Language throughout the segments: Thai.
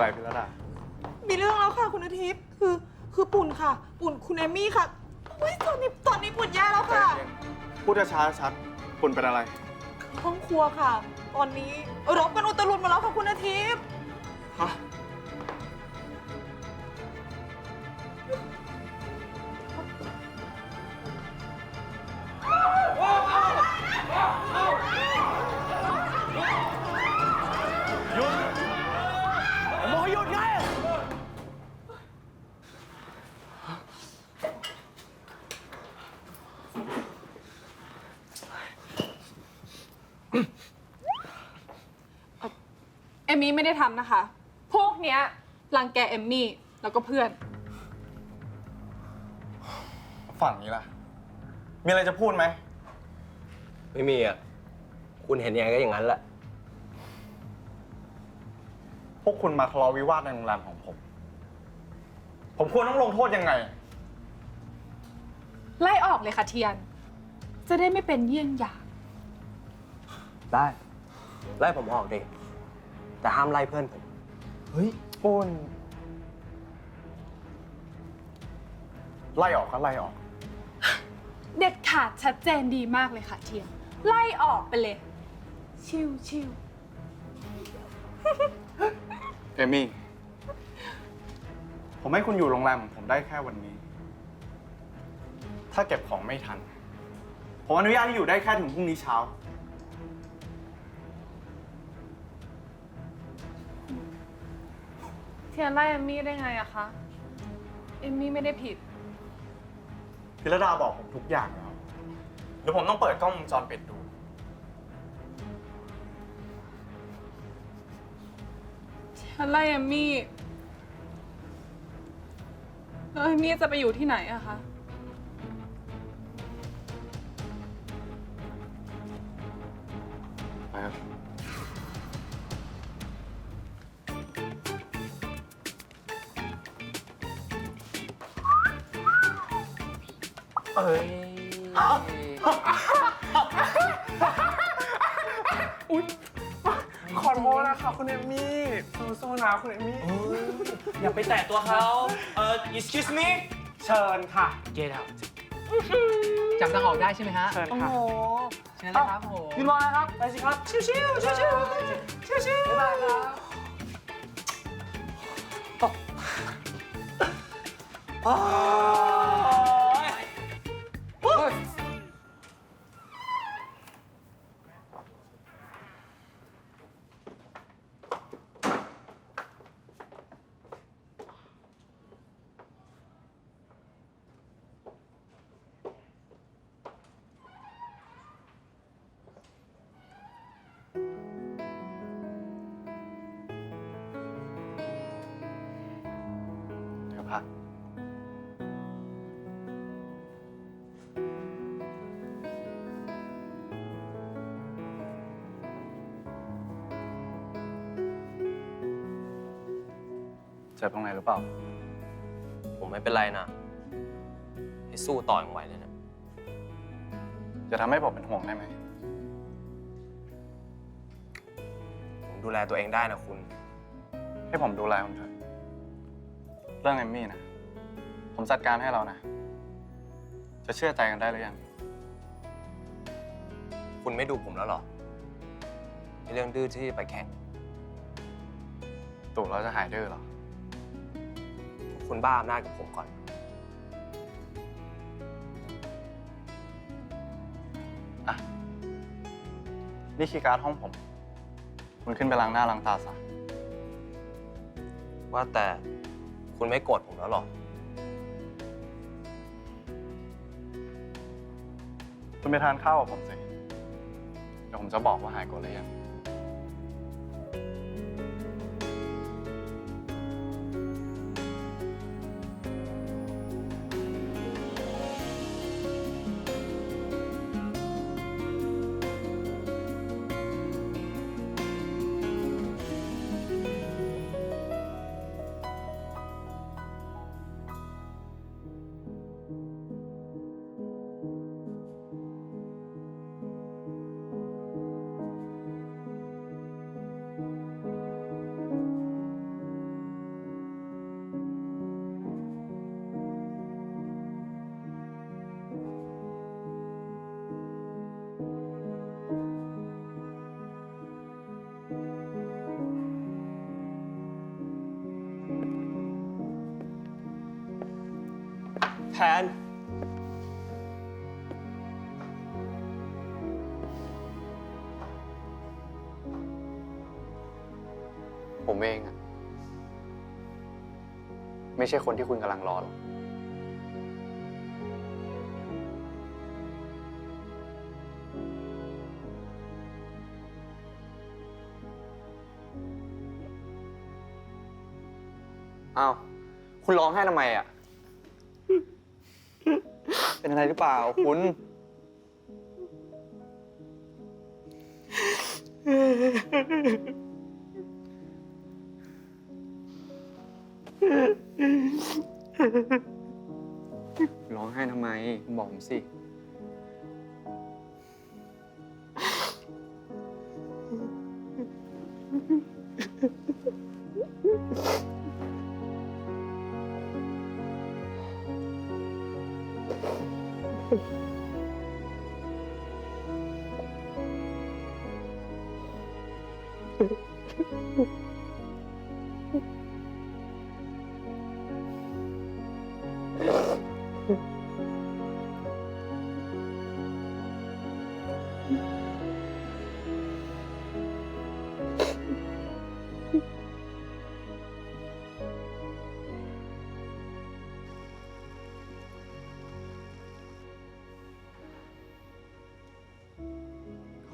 อะไรพิรดามีเรื่องแล้วค่ะคุณอาทิตย์คือคือปุ่นค่ะ ปุ่นคุณเอมี่ค่ะเฮ้ยตอนนี้ตอนนี้ปุ่นแย่แล้วค่ะพูดช้าๆชัดคุณเป็นอะไรห้องครัวค่ะ ตอนนี้รบกันอุตลุดหมาแล้วค่ะคุณอาทิตย์ฮะ มมี่ไม่ได้ทำนะคะ พวกเนี้ยรังแกเอมมี่แล้วก็เพื่อน ฝั่งนี้ล่ะ มีอะไรจะพูดไหม ไม่มีอะ คุณเห็นยังไงก็อย่างนั้นแหละ พวกคุณมาทะเลาะวิวาทในโรงแรมของผม ผมควรต้องลงโทษยังไง ไล่ออกเลยค่ะเทียน จะได้ไม่เป็นเยี่ยงอย่าง ได้ ไล่ผมออกดิ แต่ห้ามไล่เพื่อนผม เฮ้ยปุ้นไล่ออกก็ไล่ออก เด็ดขาดชัดเจนดีมากเลยค่ะเทียนไล่ออกไปเลย ชิวชิวเอมี่ ผมให้คุณอยู่โรงแรมของผมได้แค่วันนี้ ถ้าเก็บของไม่ทัน ผมอนุญาตให้อยู่ได้แค่ถึงพรุ่งนี้เช้า เทียนไล่เอมมี่ได้ไงอะคะ เอมมี่ไม่ได้ผิด พิรดาบอกผมทุกอย่างแล้วเดี๋ยวผมต้องเปิดกล้องวงจรปิดดู ฉันไล่เอมมี่ แล้วเอมมี่จะไปอยู่ที่ไหนอะคะ เอ้ยขอโทษนะคะคุณเอมมี่สู้ๆนะคุณเอมมี่ อย่าไปแตะตัวเขาเอ่อ excuse me เชิญค่ะ get out จำทางออกได้ใช่ไหมฮะเชิญโอ้ค่ะโหเชิญเลยครับผมยืนรอนะครับ ไปสิครับ ชิวๆชิวๆชิวๆชิวๆบ๊ายบายครับโพัก เจ็บตรงไหนหรือเปล่า ผมไม่เป็นไรนะ ให้สู้ต่อยังไหวเลยนะ จะทำให้ผมเป็นห่วงได้ไหม ผมดูแลตัวเองได้นะคุณ ให้ผมดูแลคุณเถอะ เรื่องเอมมี่นะ ผมจัดการให้เรานะ จะเชื่อใจกันได้หรือยัง คุณไม่ดูผมแล้วเหรอในเรื่องดื้อที่ไปแข่ง ตู่เราจะหายดื้อเหรอ คุณบ้าอำนาจกับผมก่อน อะ นี่คีย์การ์ดห้องผม คุณขึ้นไปล้างหน้าล้างตาซะ ว่าแต่ คุณไม่โกรธผมแล้วหรอ คุณไปทานข้าวกับผมสิ เดี๋ยวผมจะบอกว่าหายโกรธหรือยัง น ผมเองอะไม่ใช่คนที่คุณกำลังรอหรอก อ้าว คุณร้องไห้ทำไมอะ เป็นอะไรหรือเปล่าคุณ ร้องไห้ทำไมคุณบอกผมสิ ข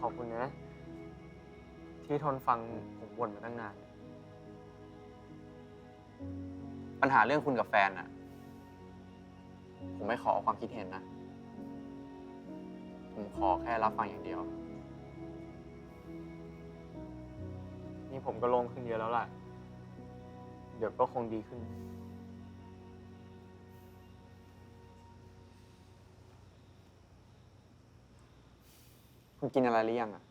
อบคุณนะ ที่ทนฟังผมบ่นมาตั้งนาน ปัญหาเรื่องคุณกับแฟนน่ะผมไม่ขอความคิดเห็นนะ ผมขอแค่รับฟังอย่างเดียว นี่ผมก็โลงขึ้นเยอะแล้วล่ะ เดี๋ยวก็คงดีขึ้น คุณกินอะไรหรือยังอะ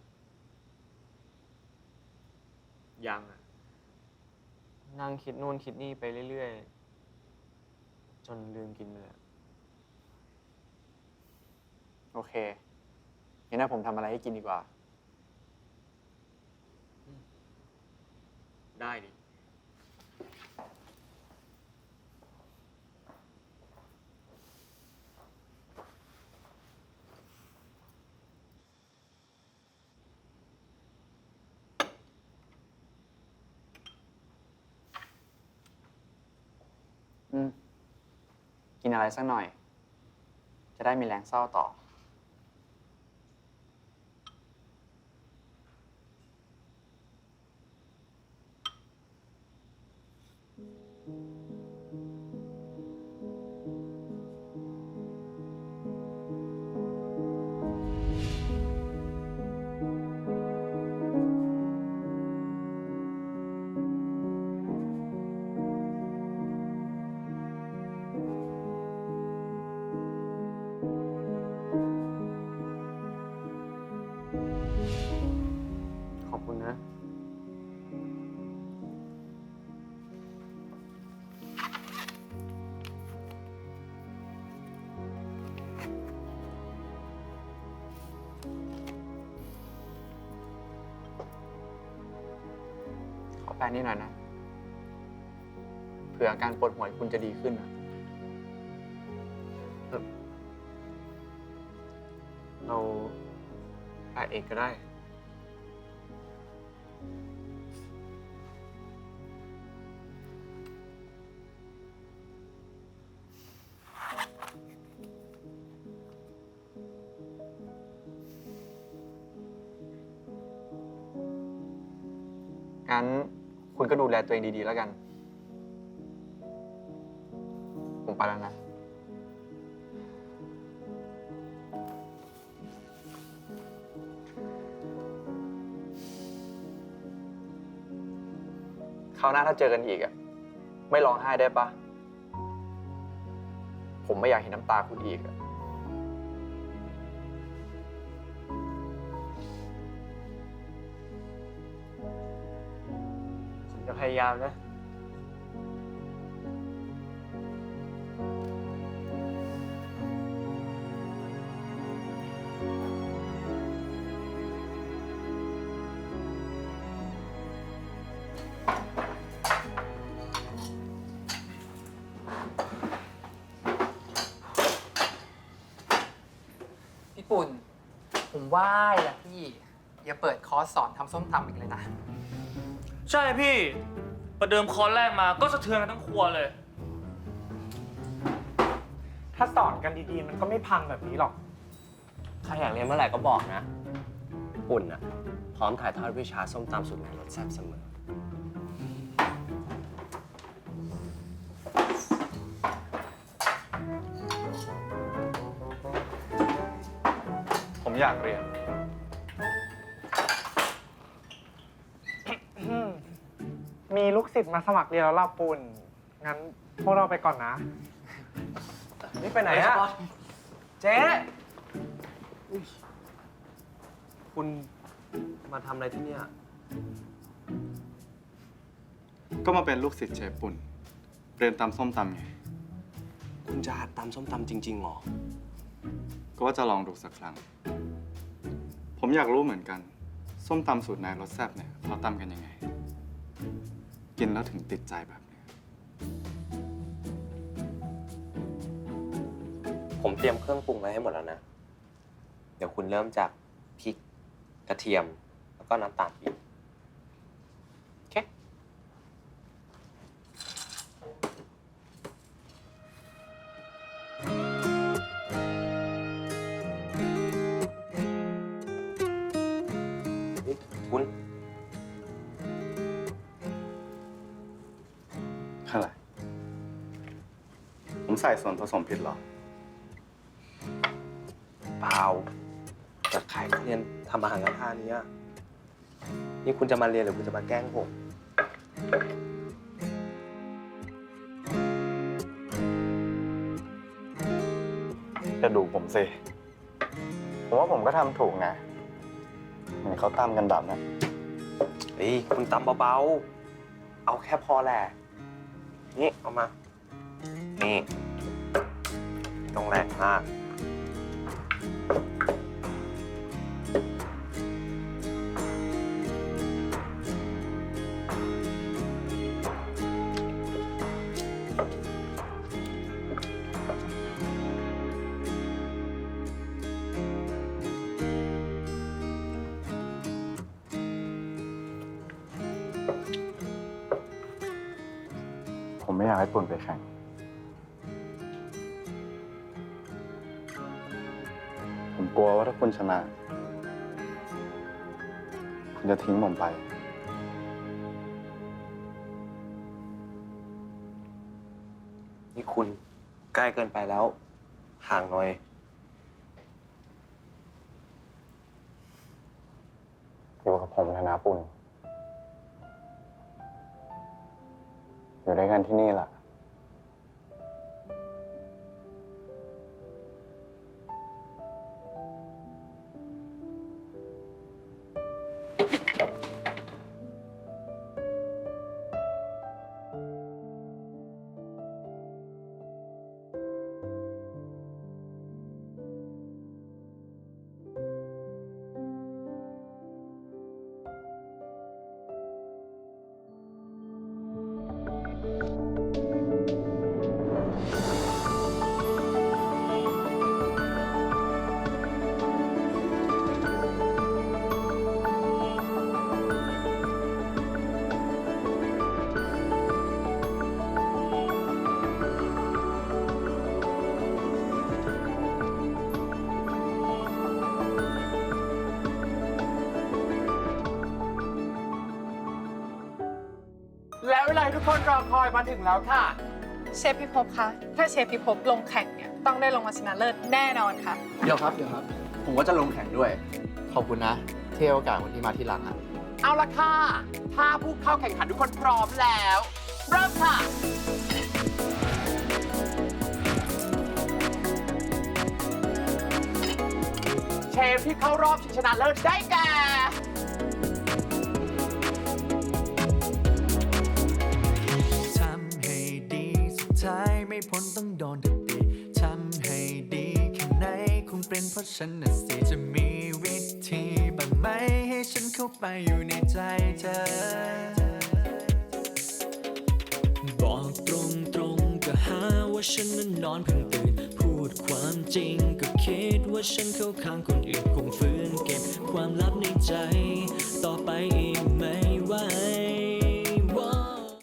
ยังอะนั่งคิดนู่นคิดนี่ไปเรื่อย ๆ จนลืมกินเลยอะโอเคงั้นนะผมทำอะไรให้กินดีกว่า ได้ดิ อืม กินอะไรสักหน่อย จะได้มีแรงเศร้าต่อ คุณนะ ขอแปลนี่หน่อยนะ เผื่ออาการปวดหัวคุณจะดีขึ้นอะเราแปะเองก็ได้ ลตัวเองดีๆแล้วกัน ผมไปแล้วนะ คราวหน้าถ้าเจอกันอีกอะไม่ร้องไห้ได้ปะ ผมไม่อยากเห็นน้ำตาคุณอีกอะ ยามนะ พี่ปุ่ผมว่าแหละพี่ อย่าเปิดคอร์สสอนทำส้มตำอีกเลยนะ ใช่พี่ ประเดิมคอร์สแรกมาก็สะเทือนกันทั้งครัวเลย ถ้าสอนกันดีๆ มันก็ไม่พังแบบนี้หรอก ใครอยากเรียนเมื่อไหร่ก็บอกนะปุ่นอะพร้อมถ่ายทอดวิชาส้มตำสูตรใหม่รสแซ่บเสมอ ผมอยากเรียน ลูกศิษย์มาสมัครเรียนแล้วล่ะปุ่น งั้นพวกเราไปก่อนนะ นี่ไปไหนอะเจ๊ คุณมาทำอะไรที่เนี่ย ก็มาเป็นลูกศิษย์เชฟปุ่น เรียนตำส้มตำไง คุณจะหัดตำส้มตำจริงๆเหรอ ก็ว่าจะลองดูสักครั้ง ผมอยากรู้เหมือนกัน ส้มตำสูตรนายรสแซ่บเนี่ยเขาตำกันยังไง กินแล้วถึงติดใจแบบนี้ผมเตรียมเครื่องปรุงไว้ให้หมดแล้วนะ เดี๋ยวคุณเริ่มจากพริก กระเทียม แล้วก็น้ำตาลปี๊บ ส่ส่วนผสมผิดเหรอ เปล่าจะขายเรียนทำอาหารกระทะนี้อะนี่คุณจะมาเรียนหรือคุณจะมาแกล้งผม จะดูผมสิ ผมว่าผมก็ทำถูกนะ เหมือนเขาตำกันแบบนั้นเฮ้ยคุณตำเบาๆ เอาแค่พอแหละ นี่ เอามา นี่ไม่ ต้องแรงมาก กลัวว่าถ้าคุณชนะ คุณจะทิ้งผมไป นี่คุณใกล้เกินไปแล้ว ห่างหน่อย คนรอคอยมาถึงแล้วค่ะ เชฟพิภพคะถ้าเชฟพิภพลงแข่งเนี่ยต้องได้รางวัลชนะเลิศแน่นอนค่ะ เดี๋ยวครับเดี๋ยวครับ ผมก็จะลงแข่งด้วย ขอบคุณนะเที่ยวโอกาสคนที่มาที่หลังอะ เอาละค่ะ ถ้าผู้เข้าแข่งขันทุกคนพร้อมแล้ว เริ่มค่ะ เชฟที่เข้ารอบชิงชนะเลิศได้แก่ ท้ายไม่พ้นต้องโดนตีทำให้ดีแค่ไหน คงเป็นเพราะฉันน่ะสิจะมีวิธีบ้างไหม ให้ฉันเข้าไปอยู่ในใจเธอ บอกตรงตรงๆก็หาว่าฉันนั้นนอนเพิ่งตื่น พูดความจริงก็คิดว่าฉันเข้าข้างคนอื่นคงฝืนเก็บความลับในใจ ต่อไปอีกไม่ไหว